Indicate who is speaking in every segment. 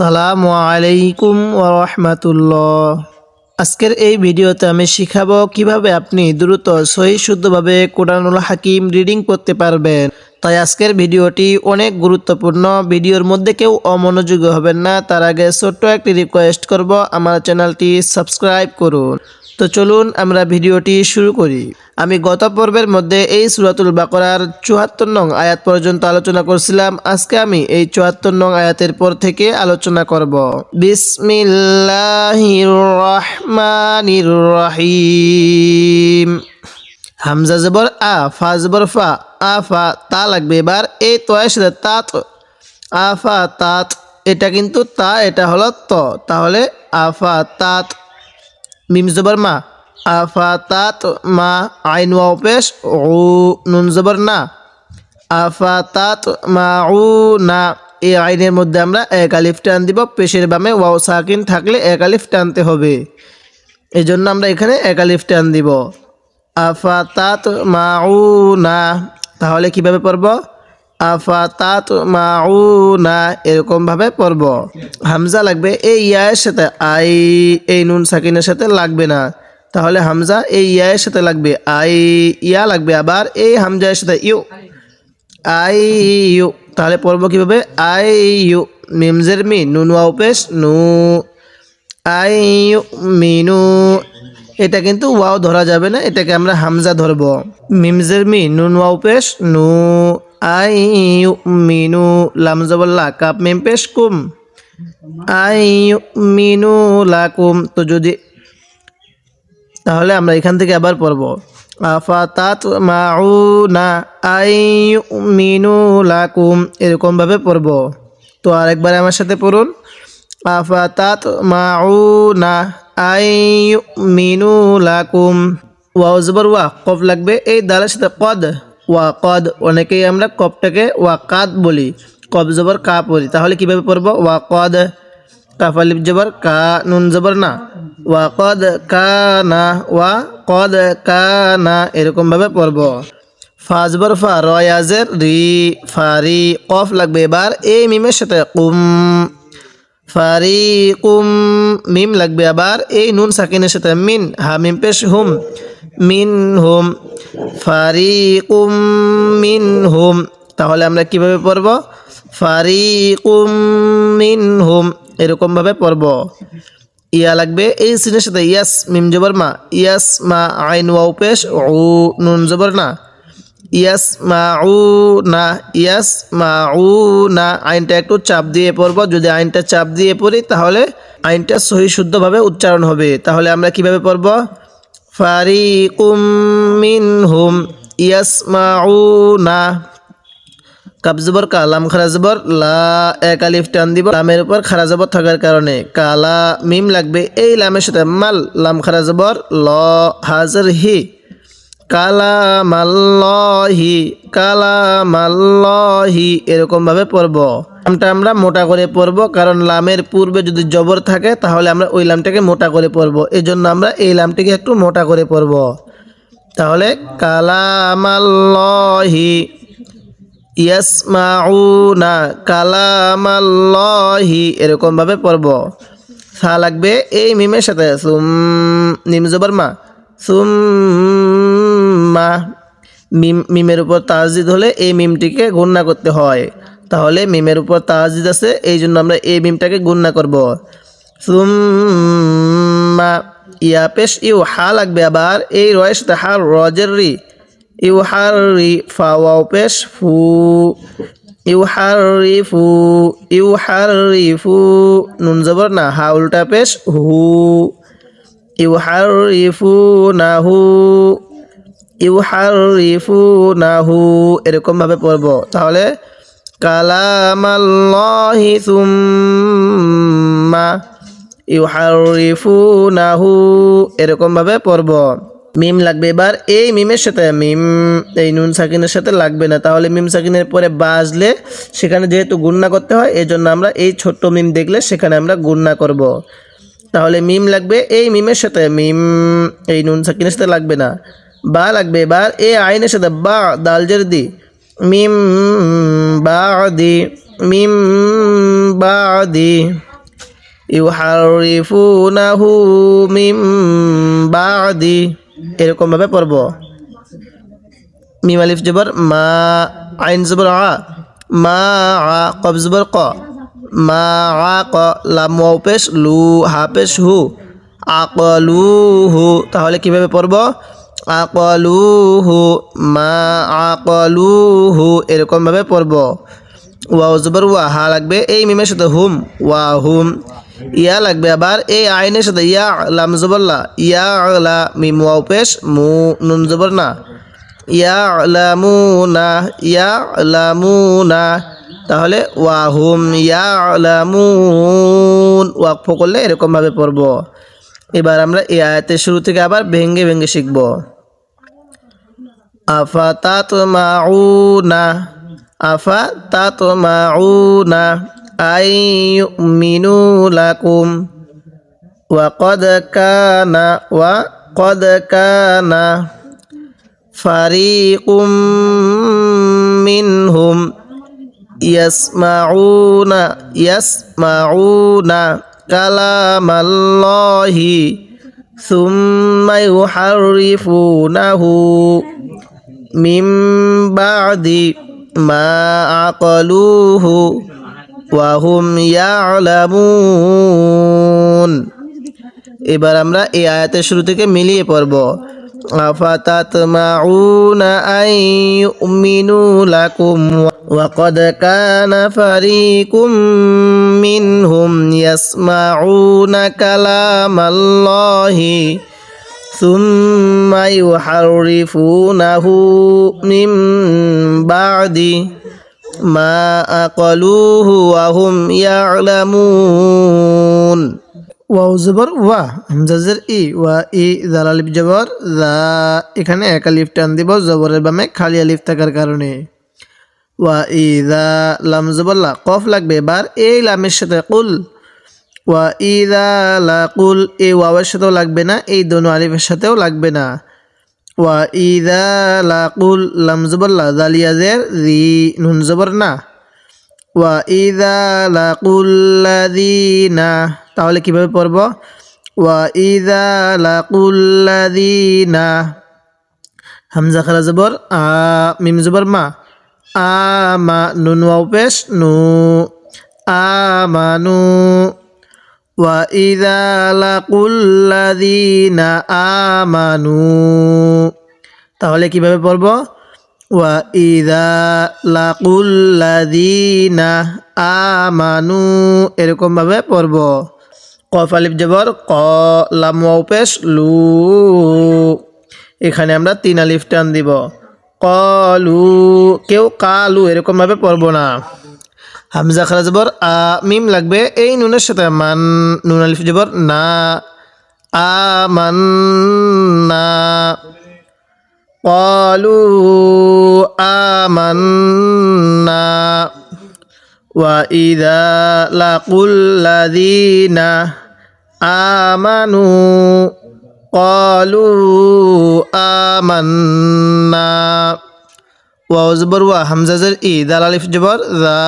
Speaker 1: আসসালামু আলাইকুম রাহমাতুল্লাহ। আজকের এই ভিডিওতে আমি শিখাবো কীভাবে আপনি দ্রুত সহি শুদ্ধভাবে কোরআনুল হাকিম রিডিং করতে পারবেন। তাই আজকের ভিডিওটি অনেক গুরুত্বপূর্ণ। ভিডিওর মধ্যে কেউ অমনোযোগী হবেন না। তার আগে ছোট্ট একটি রিকোয়েস্ট করব। আমার চ্যানেলটি সাবস্ক্রাইব করুন। তো চলুন আমরা ভিডিওটি শুরু করি। আমি গত পর্বের মধ্যে এই সুরাতুল বাকরার চুয়াত্তর নং আয়াত পর্যন্ত আলোচনা করছিলাম। আজকে আমি এই চুয়াত্তর নং আয়াতের পর থেকে আলোচনা করব। বিসমিল্লাহির রহমানির রহিম হামজা জবর আ, ফা জবর ফা, আ, ফা, তা লাগবে এবার। এই তয়ের সাথে তাত আফা তাত, এটা কিন্তু তা, এটা হলো ত। তাহলে আফা তাত মিম জবর মা, আফাতাত মা, আইন ওয়াও পেশ ও নুন জবর না। আফাতাত মা, উ, না, এই আইনের মধ্যে আমরা এক আলিফ টান দিব, পেশের বামে ওয়াও সাকিন থাকলে এক আলিফ টানতে হবে। এই জন্য আমরা এখানে এক আলিফ টান দিব। আফাতাত মা, উ, না, তাহলে কীভাবে পড়ব? আফাতাত মা উ না এরকমভাবে পড়ব। হামজা লাগবে, এই ইয়ায়ের সাথে আই, এই নুন সাকিনের সাথে লাগবে না। তাহলে হামজা, এই ইয়ায়ের সাথে লাগবে। আই, ইয়া লাগবে। আবার, এই হামজার সাথে, ইউ, আই, ইউ। তাহলে পড়ব কীভাবে? আই, ইউ, মিমজের মি, নুন ওয়াও নু, আই, ইউ মিনু এটা কিন্তু ওয়াও ধরা যাবে না, এটাকে আমরা হামজা ধরব। মিমজের মি, নুন ওয়াও নু আই মিনু লামজাবল্লা কাপ মিম পেশ কুম আই মিনু লাকুম। তো যদি তাহলে আমরা এখান থেকে আবার পড়ব। আফাতাত মাউনা আই মিনু লাকুম। এরকমভাবে পড়ব। তো আরেকবার আমার সাথে পড়ুন। আফাতাত মাউনা আই মিনু লাকুম। ওয়াও ওয়া, কফ লাগবে। এই দালের সাথে কদ। ওয়া কদ অনেকেই আমরা কপটাকে ওয়া কাদ বলি কব জবর কা পড়ি। তাহলে কীভাবে পড়ব? ওয়া কদ কাফালিপ জবর কা, নুন জবর না। ওয়া কদ কানা ওয়া কদ কা না এরকমভাবে পড়ব। ফাজবর ফা রয়াজের রি ফারি কফ লাগবে এবার এই মিমের সাথে। কুম ফারিকুম মিম লাগবে আবার এই নুন সাকিনের সাথে। মিন, হা, মিম পেশ হুম। মিন হুম ফারিকুম মিন হুম তাহলে আমরা কীভাবে পড়ব? ফারিকুম মিন হুম এরকমভাবে পড়ব। ইয়া লাগবে, এই সিনের সাথে ইয়াস, মিম জবর মা, ইয়াস মা আইন ওয়াও পেশ ও নুন জবর না। ইয়াস মা উ না, ইয়াস মা উ না। আইনটা একটু চাপ দিয়ে পড়ব, যদি আইনটা চাপ দিয়ে পড়ি তাহলে আইনটা সহি শুদ্ধভাবে উচ্চারণ হবে। তাহলে আমরা কীভাবে পড়ব? ফারিকুম মিনহুম ইয়াসমাউনা। কাবজবর কা লাম খারাজবর লা এক আলিফ টান দিব। লামের উপর খারাজবর থাকার কারণে কালা মিম লাগবে। এই লামের সাথে মাল, লাম খারাজবর ল, হাজার হি। কালামাল্লাহি কালামাল্লাহি, এরকমভাবে পড়ব। লামটা আমরা মোটা করে পড়ব, কারণ লামের পূর্বে যদি জবর থাকে, তাহলে আমরা ওই লামটাকে মোটা করে পড়ব। এই জন্য আমরা এই লামটিকে একটু মোটা করে পড়ব। তাহলে কালামাল্লাহি, ইয়াসমাউনা, কালামাল্লাহি, এরকমভাবে পড়ব। সা লাগবে এই মিমের সাথে। সুম, নিম জবর মা। সুম্মা মিম, মিমের উপর তাজিদ হলে এই মিমটিকে গুণনা করতে হয়। তাহলে মিমের উপর তাজিদ আছে, এই জন্য আমরা এই মিমটাকে গুণনা করব। সুম্মা, ইয়া পেশ, ইউ হা লাগবে আবার, এই রয়ের সাথে হা রজের রি। ইউ হার রি ফাওয়াও পেশ, ফু। ইউ হার রি ফু, ইউ হার রি ফু। নুন জবর না, হা উল্টা পেশ, হু। ইউহারিফুনাহু ইউহারিফুনাহু। এরকমভাবে পড়ব। তাহলে, কালামাল্লাহি সুম্মা ইউহারিফুনাহু। এরকমভাবে পড়ব। মিম লাগবে এবার। এই মিমের সাথে, মিম, এই নুন সাকিনের সাথে লাগবে না। তাহলে মিম সাকিনের পরে বাজলে সেখানে যেহেতু গুণনা করতে হয় এই জন্য আমরা এই ছোট্ট মিম দেখলে সেখানে আমরা গুণনা করব। তাহলে মিম লাগবে এই মিমের সাথে, মিম, এই নুন সাকিনের সাথে লাগবে না। বা লাগবে। এবার এই আইনের সাথে বা দালজের দি মিম বা দি মিম বা দি ইউ ইউহারিফুনাহু মিম বাদি। এরকম ভাবে পড়ব। মিম আলিফ জবর মা, আইন জবর আ, মা আ কব জবর ক। মা আ, ক, লাম পেশ, লু, হা পেশ, হু আকলুহু তাহলে কীভাবে পড়ব? আকলুহু মা আকলুহু এরকম ভাবে পড়ব। ওয়াও জবর ওয়া, হা লাগবে, এই মিমের সাথে হুম, ওয়া হুম, ইয়া লাগবে আবার, এই আইনের সাথে ইয়া লাম জবরলা ইয়া লা মিম পেশ, মু নুন জবর না, ইয়া লামুনা ইয়া লামুনা তাহলে ওয়া হুম, ইয়া লামুন ওয়াকফ করলে এরকম ভাবে পড়ব। এবার আমরা এই আয়াতের শুরু থেকে আবার ভেঙ্গে ভেঙ্গে শিখব আফা তাত মাউনা আফা তাত মাউনা আই মিনু লাকুম وقد كان وقد كان فريق منهم يسمعون يسمعون كلام الله ثم يحرفونه من بعد ما عقلوه وهم يعلمون এবার আমরা এই আয়াতের শুরু থেকে মিলিয়ে পড়ব أفتطمعون أن يؤمنوا لكم وقد كان فريق منهم يسمعون كلام الله ثم يحرفونه من بعد ما أقلوه وهم يعلمون ওয়াও জবর ওয়া হামজাজের ই ওয়া ই জাল আলিফ জবর জা এখানে এক আলিফ টান দিব জবরের বামে খালি আলিফ থাকার কারণে ওয়া ই দা লাম জবরলা কফ লাগবে। এবার এই লামের সাথে কুল, ওয়া ই দা লা কুল, এই ওয়াওয়ের সাথেও লাগবে না, এই দোনো আলিফের সাথেও লাগবে না। ওয়া ই দা লা কুল লাম জবরলা জালিয়াজের রি নুন জবর না। ওয়া ইদা লাকুল্লাযীনা তাহলে কীভাবে পড়ব? ওয়া ইদা লাকুল্লাযীনা হামজা খারা জবর, আ, মিম জবর, মা। আমানু ইদা লাকুল্লাযীনা আমানু তাহলে কীভাবে পড়ব ওয়া ইদা লাকুল্লাযীনা আমানু এরকম ভাবে পড়ব কফ আলিফ জবর ক লাম ওয়াও পেশ লু এখানে আমরা তিন আলিফ টান দিব কলু কেউ কালু এরকম ভাবে পড়ব না হামজা খারা জবর আ মিম লাগবে এই নুনের সাথে মান নুন আলিফ জবর না আমান না قالوا آمنا وإذا لقوا الذين آمنوا قالوا آمنا ওয়াও জবর ওয়া হামজাজের ই দাল আলিফ জবর দা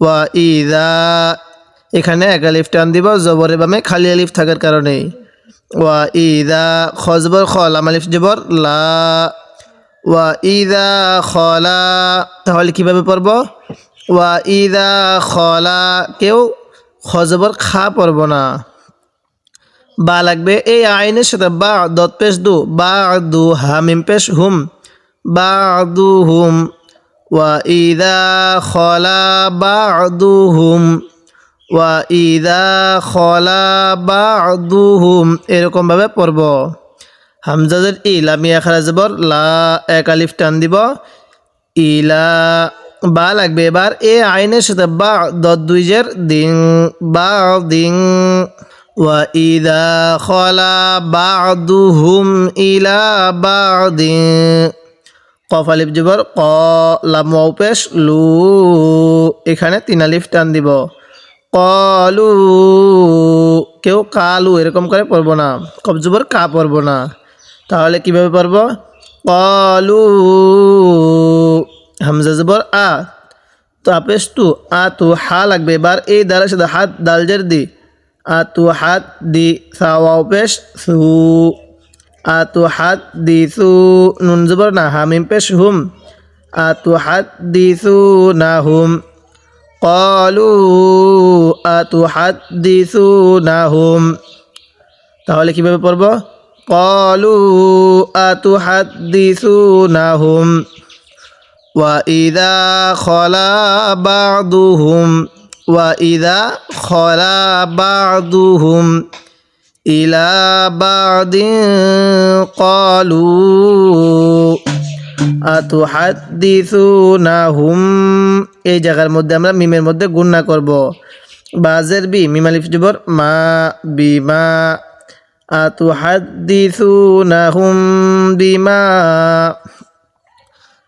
Speaker 1: ওয়া ই দা এখানে এক আলিফ টান দিব জবরের বামে খালি আলিফ থাকার কারণে ওয়া ইদা খজবর খ লাম আলিফ জবর লা ওয়া ইদা খলা তাহলে কিভাবে পড়ব ওয়া ইদা খলা কেউ খজবর খা পড়ব না বা লাগবে। এই আইনের সাথে বা দত পেশ দু, বা দু হামিম পেশ হুম, বা দু হুম, ওয়া ইদা খলা বা দু হুম, ওয়া ইদা খলা বাদুহুম এরকম ভাবে পড়ব। হামজাজের ইলা মিয়া খারা লা এক আলিফ টান দিব। ইলা বা লাগবে এবার এ আইনের সাথে বা দত দুইজের দিং, বা দিং। ইদা খলা বাদুহুম ইলা বাদিং কফ আলিফ জবর ক লাম পেশ লু এখানে তিন আলিফ টান দিব। কলু কেউ কালু এরকম করে পড়ব না। কবজবর কা পড়ব না। তাহলে কীভাবে পড়ব? কলু হামজা জবর আ। তো আপেস তু আ তু হা লাগবে। এবার এই দালের সাথে হাত দালজের দি। আতুহাদ্দিসা দি পেশ সু আতুহাদ্দিসু নুন জবর না হামিম পেশ হুম আতুহাদ্দিসুনাহুম। কলু আতুহাদ্দিসুনাহুম তাহলে কীভাবে পড়ব? কলু আতুহাদ্দিসুনাহুম ওয়া ইদা খলা বা বাদুহুম وإذا خلا بعضهم إلى بعض قالوا আতুহাদ্দিসুনাহুম এই জায়গার মধ্যে আমরা মিমের মধ্যে গুণনা করব বাজের বি মিমালিফ জবর মা বিমা আতুহাদ্দিসুনাহুম বিমা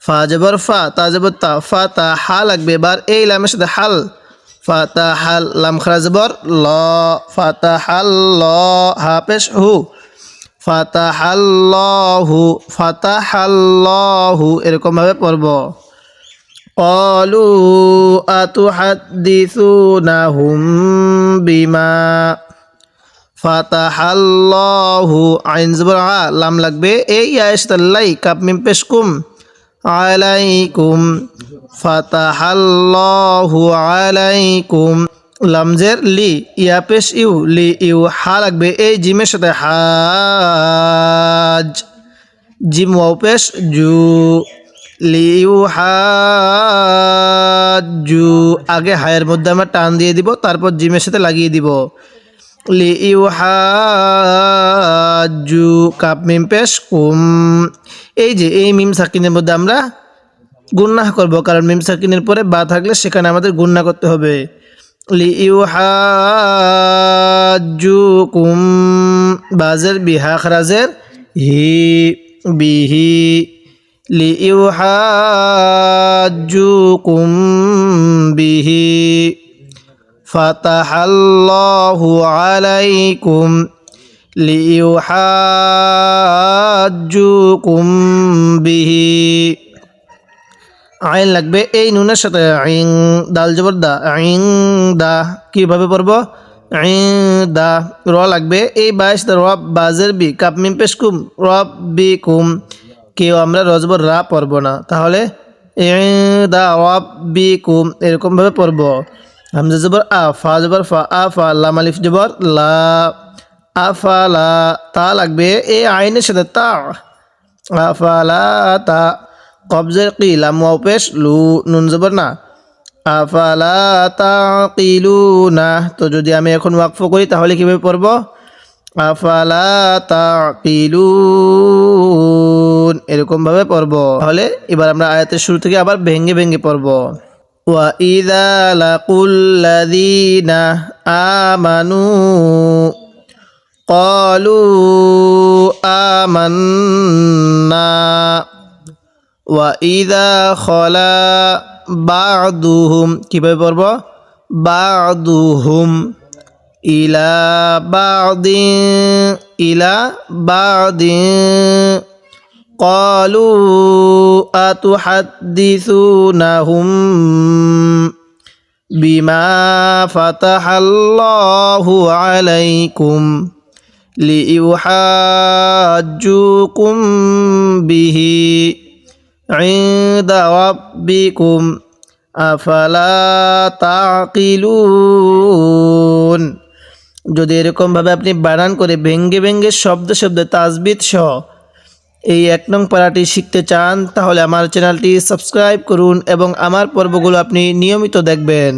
Speaker 1: ফা জবর ফা তা জবর তা ফা তা হা লাগবে এবার এই লামের সাথে হাল ফা তা হাল লাম খারা জবর ল ফা তা হাল ল হা পেশ হু ফাতাহাল্লাহু ফাতাহাল্লাহু এরকম ভাবে পড়ব কলু আতুহাদ্দিসুনাহুম বিমা ফাতাহাল্লাহু আইন জবর লাম লাগবে এই আয়াশতাল্লাই কাপ মিম পেশকুম আলাইকুম, ফাতাহাল্লাহু আলাইকুম। লামজের লি, ইয়া পেশ ইউ, লি ইউ, হা লাগবে এই জিমের সাথে, হাজ। জিম ওয়াও পেশ জু, লি ইউ, হাজু। আগে হায়ের মধ্যে আমরা টান দিয়ে দিব, তারপর জিমের সাথে লাগিয়ে দিব। লি ইউ হাজু কাপ মিম পেশ কুম এই যে, এই মিম সাকিনের মধ্যে আমরা গুন্না করব, কারণ মিম সাকিনের পরে বা থাকলে সেখানে আমাদের গুন্না করতে হবে। লিউহাজুকুম বাজের বিহা খরাজের হি বিহি। লিউহাজুকুম বিহি। ফাতাহাল্লাহু আলাইকুম লিউহাজুকুম বিহি। আইন লাগবে এই নুনের সাথে। আইন দাল জবর দা আইন দা কীভাবে পড়ব? আইন দা র লাগবে। এই বাইশ রব বাজের বি, কাপ মিম পেশ কুম রব বি কুম কেউ আমরা রজবর রা পড়ব না। তাহলে দা রব বি কুম এরকমভাবে পড়ব। হামজা জবর আ, ফা জবর, ফা, আ, ফা লাম আলিফ জবর, লা আফালা তা লাগবে এই আইনের সাথে তা। আফালা তা। কবজের কি লাম ওয়াও পেশ, লু, নুন জবর না। আফালা তাকিলুনা তো যদি আমি এখন ওয়াকফ করি, তাহলে কীভাবে পড়ব? আফালা তাকিলুন এরকম ভাবে পড়ব। তাহলে এবার আমরা আয়াতের শুরু থেকে আবার ভেঙ্গে ভেঙ্গে পড়ব। وإذا لقوا الذين آمنوا قالوا آمنا وإذا خلا بعضهم كيف بربا بعضهم إلى بعض إلى بعض قالوا أتحدثونهم بما فتح الله عليكم ليحاجوكم به عند ربكم আফালা তাকিলুন যদি এরকমভাবে আপনি বানান করে ভেঙ্গে ভেঙ্গে শব্দ শব্দ তাজবিদ সহ এই এক নং পাড়াটি শিখতে চান, তাহলে আমার চ্যানেলটি সাবস্ক্রাইব করুন এবং আমার পর্বগুলো আপনি নিয়মিত দেখবেন।